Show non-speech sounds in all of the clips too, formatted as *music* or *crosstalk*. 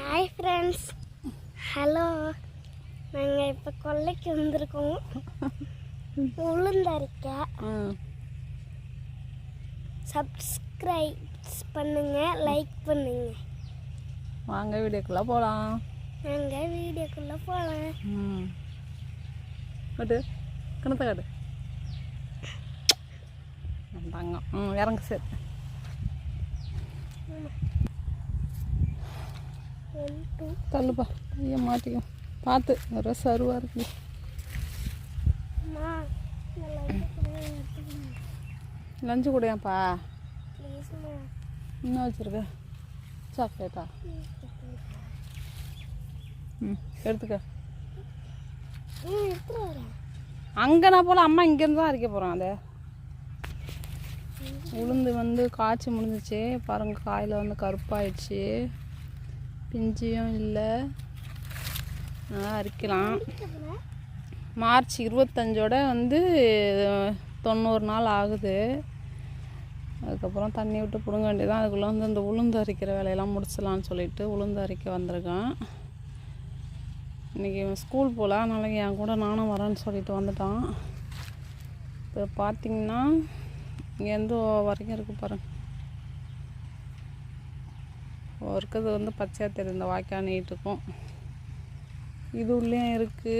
Hi friends hello நாங்கள் இப்போ கொல்லைக்கு வந்திருக்கோம். உளுந்தரிக்க. சப்ஸ்கிரைப்ஸ் பண்ணுங்க லைக் பண்ணுங்க. வாங்க வீடியோக்குள்ளே போகலாம் நாங்கள் வீடியோக்குள்ளே போகலாம் கட்டு கிணத்த காட்டு. வந்தாங்க ம் இறங்க சரி. தள்ளுப்பா. ஐயா மாட்டிக்கும் பார்த்து. வர சருவாக இருக்கு. லஞ்சு கூடயாப்பா இன்னும் வச்சுருக்க? சாக்லேட்டா ம் எடுத்துக்க. ம் எடுத்துகிட்டு வரேன் அங்கே நான் போல அம்மா இங்கேருந்து தான் அரைக்க போகிறோம் அதை. உளுந்து வந்து காய்ச்சி முடிஞ்சிச்சு. பாருங்க காயில் வந்து கருப்பாயிடுச்சு. பிஞ்சியும் இல்லை. நல்லா அரைக்கலாம். மார்ச் இருபத்தஞ்சோட வந்து தொண்ணூறு நாள் ஆகுது. அதுக்கப்புறம் தண்ணி விட்டு பிடுங்க வேண்டியதான் அதுக்குள்ளே வந்து இந்த உளுந்து அரைக்கிற வேலையெல்லாம் முடிச்சிடலான்னு சொல்லிட்டு உளுந்து அரைக்க வந்திருக்கேன். இன்றைக்கி ஸ்கூல் போகல அதனால் என் கூட நானும் வரேன்னு சொல்லிட்டு வந்துட்டான். இப்போ பார்த்தீங்கன்னா இங்கேருந்து வரைக்கும் இருக்குது பாருங்கள் இருக்கிறது வந்து பச்சையாக தெரியும் இந்த வாய்க்கால் நீட்டுக்கும் இது உள்ளேயும் இருக்குது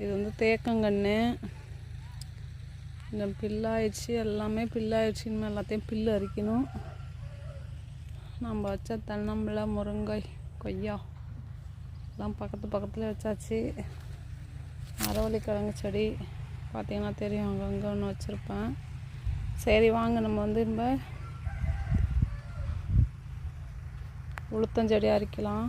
இது வந்து தேக்கங்கன்று இந்த பில்லாயிடுச்சு எல்லாமே பில்லாயிடுச்சு. இனிமேல் எல்லாத்தையும் பில்லு அரிக்கணும். நம்ம வச்ச தென்னம்பிள்ளை முருங்கை கொய்யா எல்லாம் பக்கத்து பக்கத்தில் வச்சாச்சு. அரவள்ளிக்கிழங்கு செடி பார்த்திங்கன்னா தெரியும் அங்கங்கே ஒன்று வச்சுருப்பேன். சரி வாங்க. நம்ம வந்து நம்ம உளுத்தஞ்செடி அரிக்கலாம்.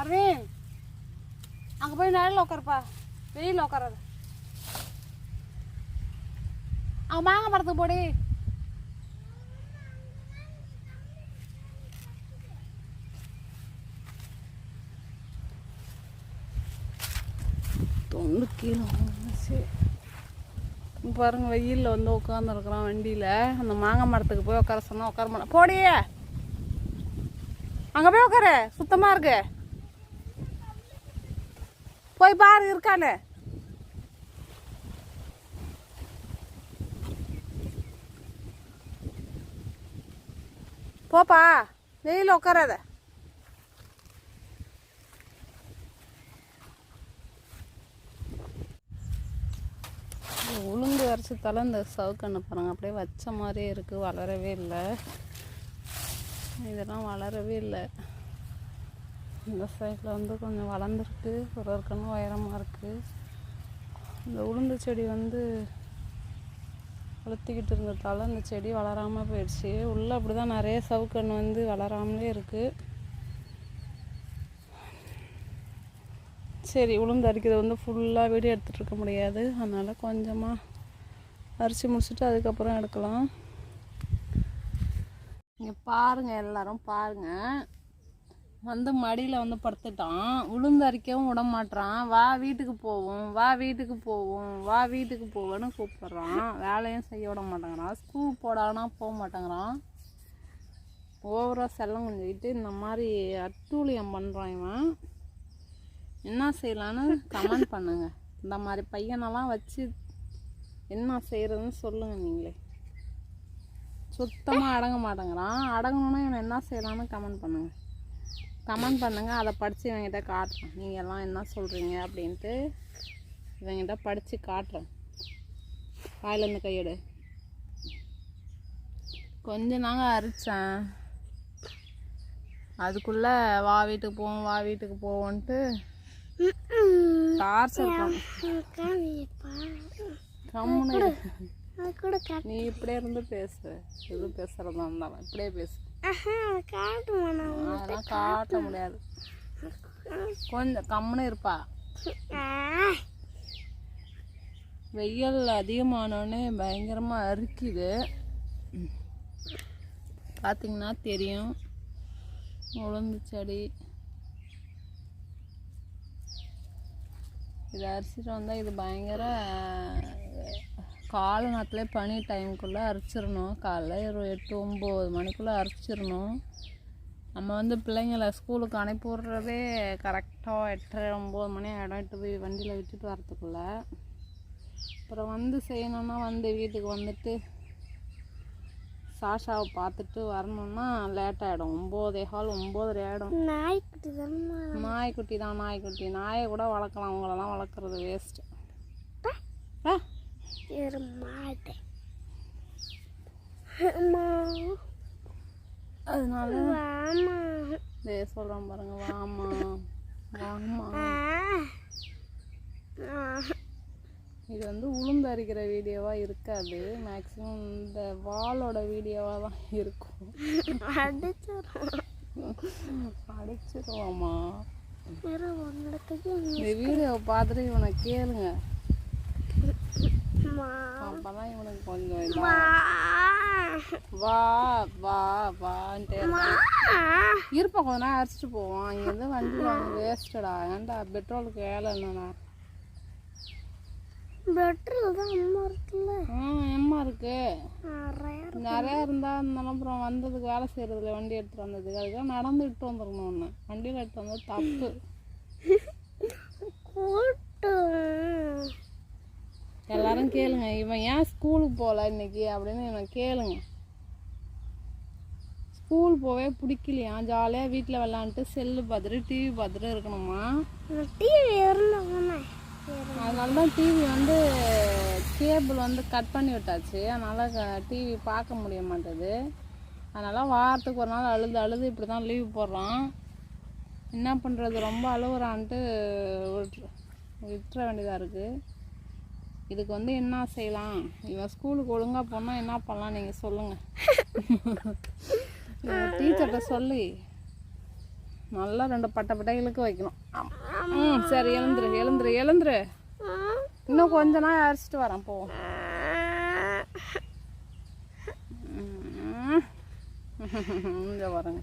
அரவிந்த் அங்கே போய் நிழல் உட்காருப்பா வெயில் உட்காராது அவன் மாங்காய் மரத்துக்கு போடி. தொண்ணூறு கீழே சரி பாருங்க வெயிலில் வந்து உட்காந்துருக்குறான் வண்டியில். அந்த மாங்காய் மரத்துக்கு போய் உட்கார சொன்னால் உட்கார மாட்டேன் போடியே அங்கே போய் உட்காரு சுத்தமாக இருக்கு. போய் பாரு இருக்கானு. போப்பா வெயில் உட்காராத உளுந்து அரைச்சதால இந்த சவுக்கண்ணு பாருங்க. அப்படியே வச்ச மாதிரியே இருக்குது வளரவே இல்லை. இதெல்லாம் வளரவே இல்லை. இந்த சைடில் வந்து கொஞ்சம் வளர்ந்துருக்கு. ஒரு ஒரு உயரமாக இருக்குது இந்த உளுந்து செடி வந்து வளர்த்திக்கிட்டு இருந்ததால் அந்த செடி வளராமல் போயிடுச்சு. உள்ளே அப்படி தான் நிறைய சவுக்கண் வந்து வளராமலே இருக்குது சரி உளுந்து அரிக்கிறது வந்து ஃபுல்லாக வீடியோ எடுத்துகிட்டு இருக்க முடியாது. அதனால் கொஞ்சமாக அரிசி முடிச்சுட்டு அதுக்கப்புறம் எடுக்கலாம். இங்கே பாருங்கள் எல்லோரும் பாருங்கள் வந்து மடியில் வந்து படுத்துட்டான். உளுந்து அரிக்கவும் விட மாட்டான் வா வீட்டுக்கு போவோம். வா வீட்டுக்கு போவோம். வா வீட்டுக்கு போவோன்னு கூப்பிட்றான். வேலையும் செய்ய விட மாட்டேங்கிறான். ஸ்கூல் போடானா போக மாட்டேங்கிறான். ஓவராக செல்லம் கொஞ்சிக்கிட்டு இந்த மாதிரி அட்டூழியம் பண்ணுறான் இவன். என்ன செய்யலான்னு கமெண்ட் பண்ணுங்க. இந்த மாதிரி பையனெல்லாம் வச்சு என்ன செய்கிறதுன்னு சொல்லுங்கள் நீங்களே. சுத்தமாக அடங்க மாட்டேங்கிறான். அடங்கணுன்னா இவன் என்ன செய்யலான்னு கமெண்ட் பண்ணுங்கள் கமெண்ட் பண்ணுங்க. அதை படித்து இவங்கிட்ட காட்டுறேன். நீங்கள் எல்லாம் என்ன சொல்கிறீங்க அப்படின்ட்டு இவங்கிட்ட படித்து காட்டுறேன். வாயிலேருந்து கையெடு. கொஞ்ச நாங்க அரிச்சேன். அதுக்குள்ளே வா வீட்டுக்கு போவோம் வா வீட்டுக்கு போவோன்ட்டு டார்ச்சர் கம்முன்னு நீ இப்படியே இருந்து பேசு. எது பேசுறதா இருந்தாலும் இப்படியே பேசு. அதெல்லாம் காட்ட முடியாது. கொஞ்சம் கம்முன்னு இருப்பா. வெயில் அதிகமானோடனே பயங்கரமாக அரிக்குது. பார்த்தீங்கன்னா தெரியும். உளுந்து செடி. இது அரிச்சிட்டு வந்தால் இது பயங்கர காலை நேரத்தில் பனி டைமுக்குள்ளே அரைச்சிடணும் காலைல ஒரு எட்டு ஒம்பது மணிக்குள்ளே அரைச்சிடணும் நம்ம வந்து பிள்ளைங்கள ஸ்கூலுக்கு அனுப்பி விட்றதே கரெக்டாக எட்டரை ஒம்பது மணி ஆகிடும் எட்டு போய் வண்டியில் விட்டுட்டு வரத்துக்குள்ளே அப்புறம் வந்து செய்யணும்னா வந்து வீட்டுக்கு வந்துட்டு சாஷாவை பார்த்துட்டு வரணும்னா லேட் ஆகிடும் ஒம்போதே கால் ஒம்போதரை ஆகிடும் நாய்க்குட்டி தானம்மா நாய்க்குட்டி. தான் நாய்க்குட்டி நாயை கூட வளர்க்கலாம். அவங்களெல்லாம் வளர்க்குறது வேஸ்ட்டு ஆ. ஒரு மாட்டேன் அதனால வாமா சொல்கிறேன் பாருங்க வாமா வாமா. இது வந்து உளுந்து அரிக்கிற வீடியோவாக இருக்காது. மேக்ஸிமம் இந்த வாளோட வீடியோவாக தான் இருக்கும். அடிச்சிருவாமா இந்த வீடியோவை பார்த்துட்டு இவனை கேளுங்க. தான் இவனுக்கு கொஞ்சம் வா. வா வான்ட்டு. இருப்பா கொஞ்ச நேரம் அரைச்சிட்டு போவான். இங்கேருந்து வண்டி வாங்க வேஸ்டடா ஏன்டா பெட்ரோலுக்கு வேலை என்னண்ணா பெட்ரோல் தான் அம்மா இருக்குல்ல? ம் எம்மா இருக்கு. நிறைய இருந்தால் இருந்தாலும் அப்புறம் வந்ததுக்கு வேலை செய்கிறதுல வண்டி எடுத்துகிட்டு வந்ததுக்கு. அதுக்காக நடந்து இட்டு வந்துடணும் ஒன்று வண்டியில் எடுத்து வந்தது தப்பு. கூட்டம். எல்லாரும் கேளுங்க. இவன் ஏன் ஸ்கூலுக்கு போகல இன்னைக்கு அப்படின்னு இவன் கேளுங்க. ஸ்கூல் போவே பிடிக்கலையா? ஜாலியாக வீட்டில் விளாண்டுட்டு செல்லு பார்த்துட்டு டிவி பார்த்துட்டு இருக்கணுமா? டிவி அதனால தான் டிவி வந்து கேபிள் வந்து கட் பண்ணி விட்டாச்சு. அதனால் டிவி பார்க்க முடிய மாட்டேது. அதனால் வாரத்துக்கு ஒரு நாள் அழுது அழுது இப்படி தான் லீவ் போடுறான். என்ன பண்ணுறது ரொம்ப அழுகுறான்ட்டு விட்டுற வேண்டியதாக இருக்குது இதுக்கு வந்து என்ன செய்யலாம்? இவன் ஸ்கூலுக்கு ஒழுங்காக போனால் என்ன பண்ணலாம்? நீங்கள் சொல்லுங்கள் *laughs* டீச்சர்கிட்ட சொல்லி நல்லா ரெண்டு பட்டை பட்டைகளுக்கு வைக்கணும். ம் சரி எழுந்துரு எழுந்துரு எழுந்துரு. இன்னும் கொஞ்ச நாள் அரைச்சிட்டு வரேன் போ. இங்க வரேங்க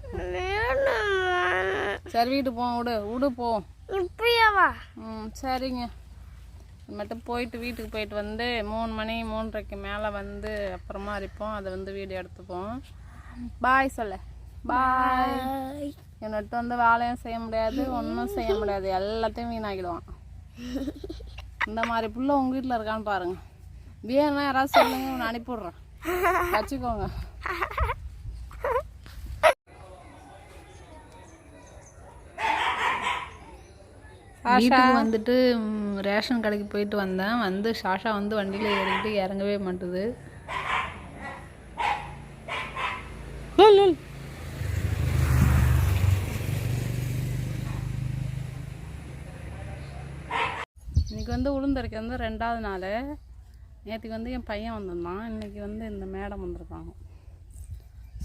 சரி வீட்டு போ விடு. விடு போ. ம் சரிங்க. மட்டும் போயிட்டு வீட்டுக்கு போயிட்டு வந்து மூணு மணி மூன்றரைக்கு மேலே வந்து அப்புறமா அரிப்போம். அதை வந்து வீடியோ எடுத்துப்போம். பாய் சொல்ல. பாய். என்னட்டு வந்து வேலையும் செய்ய முடியாது ஒன்றும் செய்ய முடியாது. எல்லாத்தையும் வீணாக்கிடுவான். இந்த மாதிரி புள்ள உங்கள் வீட்டில் இருக்கான்னு பாருங்க. வேணும்னா யாராவது சொல்லுங்க நான் அனுப்பிவிட்றேன். வச்சுக்கோங்க. வீட்டுக்கு வந்துட்டு ரேஷன் கடைக்கு போயிட்டு வந்தேன். வந்து ஷாஷா வந்து வண்டியில் ஏறிக்கிட்டு இறங்கவே மாட்டுது. இன்றைக்கி இன்னைக்கு வந்து உளுந்தரைக்கு வந்து ரெண்டாவது நாள். நேற்றுக்கு வந்து என் பையன் வந்திருந்தான். இன்னைக்கு வந்து இந்த மேடம் வந்திருக்காங்க.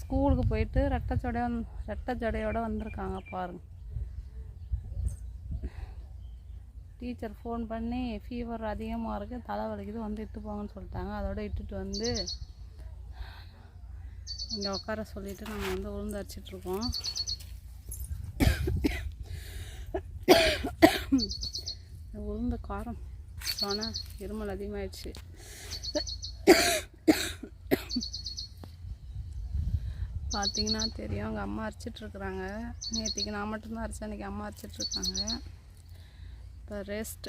ஸ்கூலுக்கு போயிட்டு ரெட்டை ஜடையோட வந்திருக்காங்க பாருங்கள் டீச்சர் ஃபோன் பண்ணி ஃபீவர் அதிகமாக இருக்குது தலை வலிக்குது வந்து இட்டு போங்கன்னு சொல்லிட்டாங்க. அதோட இட்டுட்டு வந்து இங்கே உட்கார சொல்லிவிட்டு நாங்கள் வந்து உளுந்து அரைச்சிட்ருக்கோம் உளுந்த காரம் சொன்னால் இருமல் அதிகமாகிடுச்சு பார்த்தீங்கன்னா தெரியும் அவங்க அம்மா அரைச்சிட்ருக்குறாங்க நேற்றுக்கு நான் மட்டும்தான் அரைச்சேன் அன்றைக்கி அம்மா அரைச்சிட்ருக்காங்க இப்போ ரெஸ்ட்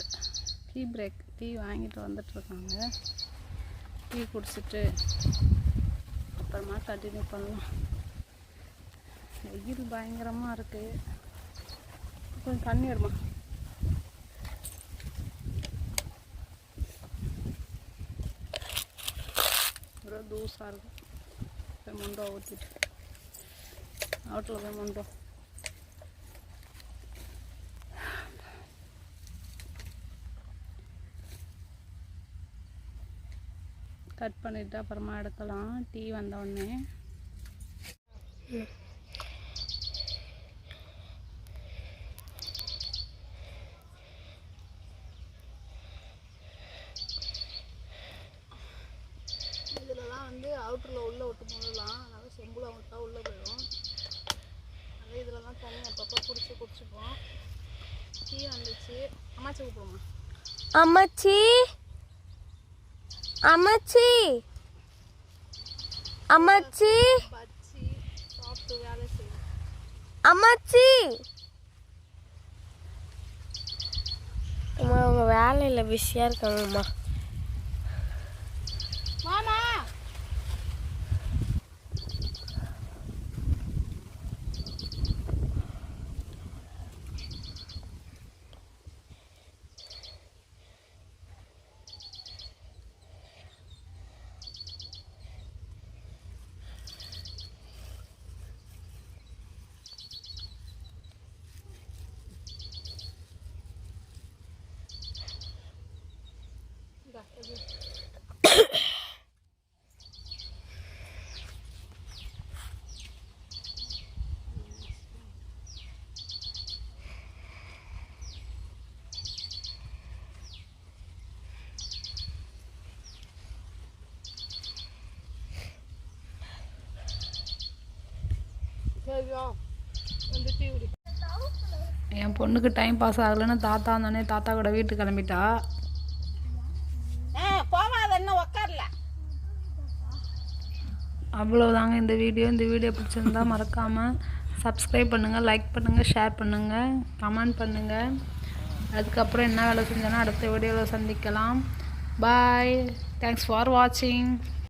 டீ பிரேக் டீ வாங்கிட்டு வந்துட்டுருக்காங்க. டீ குடிச்சிட்டு அப்புறமா கண்டினியூ பண்ணலாம். வெயில் பயங்கரமாக இருக்குது கொஞ்சம் தண்ணி வருமா தூசாக இருக்கும் போய் முண்டோ ஊற்றிட்டு அவுட்டில் போய் முண்டோ கட் பண்ணிவிட்டு அப்புறமா எடுக்கலாம். டீ வந்த உடனே. இதிலலாம் வந்து அவுட்டரில் உள்ளே விட்டு முள்ளலாம் அதனால் செம்புல விட்டா உள்ளே போயிடும். அதனால் இதிலலாம் தண்ணி அப்பப்போ பிடிச்சி குடிச்சுப்போம் டீ வந்துச்சு. அம்மாச்சி கூப்பிடுமா அம்மாச்சி! அம்மாச்சி. அம்மாச்சி. அம்மாச்சி. அம்மா அவங்க வேலையில் பிஸியாக இருக்காங்கம்மா மாமா சரியா வந்து டீ குடி என் பொண்ணுக்கு டைம் பாஸ் ஆகலைன்னு தாத்தா வந்தோடனே தாத்தா கூட வீட்டுக்கு கிளம்பிட்டா. அவ்வளோதாங்க இந்த வீடியோ. இந்த வீடியோ பிடிச்சிருந்தா மறக்காமல் சப்ஸ்கிரைப் பண்ணுங்கள் லைக் பண்ணுங்கள் ஷேர் பண்ணுங்கள் கமெண்ட் பண்ணுங்கள் அதுக்கப்புறம் என்ன வேலை செஞ்சோன்னா அடுத்த வீடியோவில் சந்திக்கலாம். பாய் தேங்க்ஸ் ஃபார் வாட்சிங்